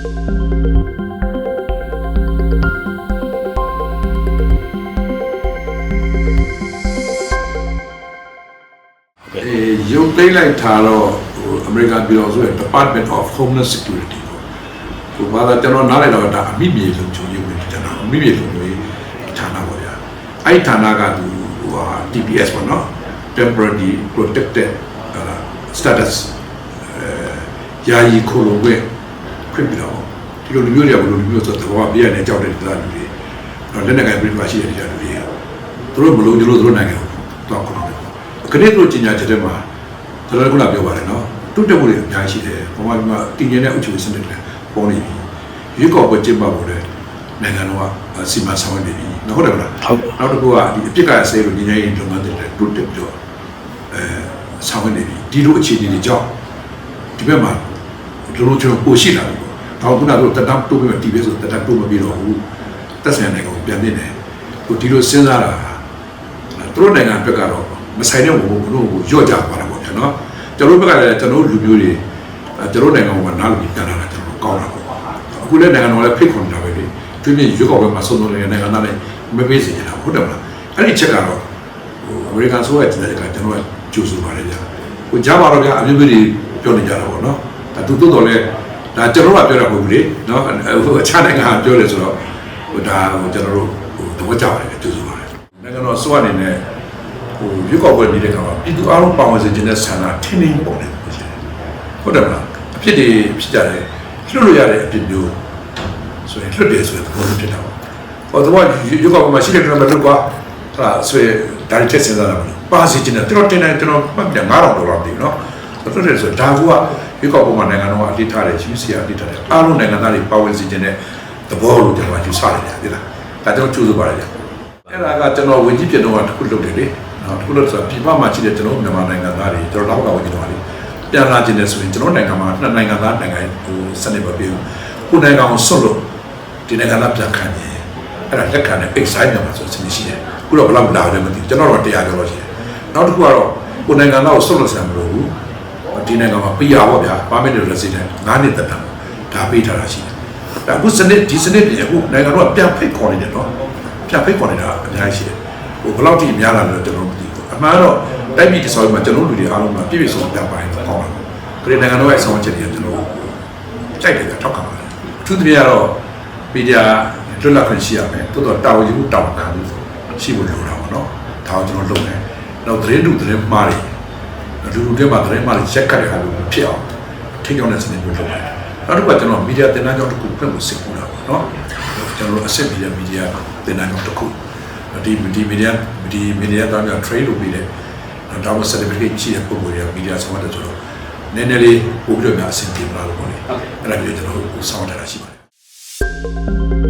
အဲရုပ်သိမ်းလိုက်တာတော့ဟိုအမေရိကန်ပြည်တော်စုရဲ့ Department of Homeland Security ပေါ့ဟိုဘာသာကျွန်တော်နားလည်တော့ဒါအမိမြေလုံခြုံရေးဝင်ကျွန်တော်အမိမြေလုံခြုံရေးဌာနပေါ့ဗျာအဲ့ဒီဌာနကသူဟိုဟာ TPS ပေါ့နော် Temporary Protected ဟလာ Status အဲယာယီခိုလုံခွင့် ခွင့်ပြတော့ဒီလိုလူမျိုးတွေကဘယ်လိုလူမျိုးဆိုတော့ဘာပြရနေကြောက်တဲ့တရားလူတွေတော့လက်နက်ကိုင်ပြည်မရှိတဲ့တရားလူတွေသူတို့မလို့ကျလို့သူတို့နိုင်ငံကိုတော့ခုလို့ခဏတို့ကြီးညာချက်တွေမှာကျွန်တော်ကပြောပါတယ်နော်တုတ်တက်မှုတွေအများကြီးရှိတယ်ဘဝမှာတည်ငြိမ်တဲ့အုပ်ချုပ်ရေးစနစ်တွေပေါ်နေပြီရွေးကောက်ပွဲကျင်းပဖို့လည်းနိုင်ငံတော်ကစီမံဆောင်ရွက်နေပြီဟုတ်တယ်မလားဟုတ်နောက်တစ်ခုကဒီအပြစ်ကဆဲလို့ညီညာရေးလုပ်ငန်းတွေလည်းတုတ်တက်ပြီးတော့အဲဆောင်ရွက်နေပြီဒီလိုအခြေအနေတွေကြောင့်ဒီဘက်မှာ လိုလိုကျွန်တော်ပိုရှိလာပြီပေါ့။တော့ခုနကတက်တမ်းတိုးပြီးတော့ဒီဘက်ဆိုတက်တမ်းတိုးမပြီးတော့ဘူး။တက်ဆိုင်နိုင်ငံကိုပြန်ပြနေတယ်။ဟိုဒီလိုစဉ်းစားတာသူတို့နိုင်ငံဘက်ကတော့မဆိုင်တဲ့ဘုံဘုံတို့ကိုညော့ကြပါတာပေါ့ဗျာနော်။ကျွန်တော်တို့ဘက်ကလည်းကျွန်တော်တို့လူမျိုးတွေအဲကျွန်တော်တို့နိုင်ငံကနားလို့ပြန်လာတာကျွန်တော်တို့ကောင်းတာပေါ့။အခုလည်းနိုင်ငံတော်လည်းဖိတ်ခေါ်နေတာပဲလေ။သူမြင်ရွေးကောက်ပွဲမှာဆုံးဆုံးနေတဲ့နိုင်ငံသားတွေမပေးစေချင်တာဟုတ်တယ်မလား။အဲ့ဒီချက်ကတော့ဟိုအမေရိကန်ဆိုရဲ့တဲ့ကကျွန်တော်ကကြိုးဆိုပါတယ်ဗျာ။ဟိုကြားပါတော့ဗျာအမျိုးမျိုးတွေပြောနေကြတာပေါ့နော်။ဒါ သူတို့တော်လဲဒါကျွန်တော်ကပြောတာမဟုတ်ဘူးလေနော်ဟိုအခြားနိုင်ငံကပြောတယ်ဆိုတော့ဟိုဒါဟိုကျွန်တော်တို့ဟိုသဘောကျပါတယ်ကြိုးဆိုပါတယ်။နိုင်ငံတော်ဆိုအနေနဲ့ဟိုရွေးကောက်ပွဲနေတဲ့ကောင်ကပြည်သူအားလုံးပါဝင်စေခြင်းနဲ့ဆန္ဒထင်းထင်းပေါ်နေတယ်ဟုတ်တယ်မလားအဖြစ်တွေဖြစ်ကြတယ်လွတ်လို့ရတဲ့အဖြစ်မျိုးဆိုရင်လွတ်တယ်ဆိုရင်သဘောဖြစ်တာပါဟောတော့ရွေးကောက်ပွဲမှာရှိတဲ့ကံမလွတ်ကွာဟာဆိုရင်ဒါတွေချက်စဉ်းစားတာမလို့ပါစီခြင်းနဲ့ကျွန်တော်တင်တယ်ကျွန်တော်မှတ်တယ်9000ဒေါ်လာတည်နော် လွတ်တယ်ဆိုဒါကရွေးကောက်ပွဲမှာနိုင်ငံတော်ကအလေးထားတယ် UCR အလေးထားတယ်အားလုံးနိုင်ငံသားတွေပါဝင်စေခြင်းနဲ့သဘောလို့ကျွန်တော်ယူဆရတယ်ဒီလားဒါကျွန်တော်ကြိုးစားပါတယ်ဗျအဲ့ဒါကကျွန်တော်ဝင်ကြီးပြတော့တစ်ခုလုပ်တယ်လေနော်တစ်ခုလုပ်ဆိုပြည်ပမှာရှိတဲ့ကျွန်တော်မြန်မာနိုင်ငံသားတွေကျွန်တော်တော့ကဝင်ကြီးတော်ပါလေပြန်လာခြင်းနဲ့ဆိုရင်ကျွန်တော်နိုင်ငံမှာနှစ်နိုင်ငံသားနိုင်ငံဟိုစနစ်မပြေဘူးခုနိုင်ငံကိုဆွတ်လို့ဒီနိုင်ငံသားပြန်ခံရင်အဲ့ဒါလက်ခံတဲ့ပိတ်ဆိုင်မြန်မာဆိုစနစ်ရှိတယ်ခုတော့ဘယ်လောက်လာတယ်မသိဘူးကျွန်တော်တော့တရားကျော်လို့ရှိတယ်နောက်တစ်ခုကတော့ခုနိုင်ငံသားကိုဆွတ်လို့ဆံမလို့ဘူး ဒီနိုင်ငံမှာပြရပါဗျာပါမစ်တွေလက်စစ်တယ်9နှစ်သက်တမ်းဒါပေးထားတာရှိတယ်ဒါအခုစနစ်ဒီစနစ်ပြင်အခုနိုင်ငံတော်ကပြန်ဖိတ်ခေါ်နေတယ်နော်ပြန်ဖိတ်ခေါ်နေတာအများကြီးရှိတယ်ဟိုဘယ်လောက်ထိများလာလဲကျွန်တော်မသိဘူးအမှန်တော့တိုက်ပြည်တဆောက်မှာကျွန်တော်လူတွေအားလုံးကပြည့်ပြည့်စုံစုံပြန်ပိုင်းတော့ကောင်းတယ်ခရီးနိုင်ငံတော်ရဲ့အဆောင်ချက်တွေကျွန်တော်ကြိုက်တယ်ကထောက်ခံပါတယ်အထူးသဖြင့်ကတော့မီဒီယာလွတ်လပ်ခွင့်ရှိရမယ်တိုးတော့တာဝန်ယူမှုတာဝန်ခံမှုရှိဖို့လိုတာပေါ့နော်ဒါကိုကျွန်တော်လုပ်မယ်နောက်သတင်းတူသတင်းမှားတွေ လူလူတွေမှာသတင်းမှားတွေရက်ခတ်တဲ့အခါလိုဖြစ်အောင်ထိကြောင်တဲ့စနစ်မျိုးလုပ်မယ်နောက်တစ်ခုကကျွန်တော်မီဒီယာတင်နန်းကြောင့်တစ်ခုဖွင့်ဖို့စစ်ကူတာပေါ့နော်ကျွန်တော်တို့အစစ်မီဒီယာမီဒီယာတင်နန်းကြောင့်တစ်ခုဒီဒီမီဒီယာဒီမီဒီယာတောင်းကြ trade လုပ်ပြီးတဲ့တောင်း certificate ရှိတဲ့ပုံပေါ်ရမီဒီယာဆောင်တဲ့ဆိုတော့နည်းနည်းလေးပို့ပြီးတော့များအဆင်ပြေမလားလို့ပေါ့လေအဲ့ဒါမျိုးကျွန်တော်တို့ဆောင်တာရှိပါတယ်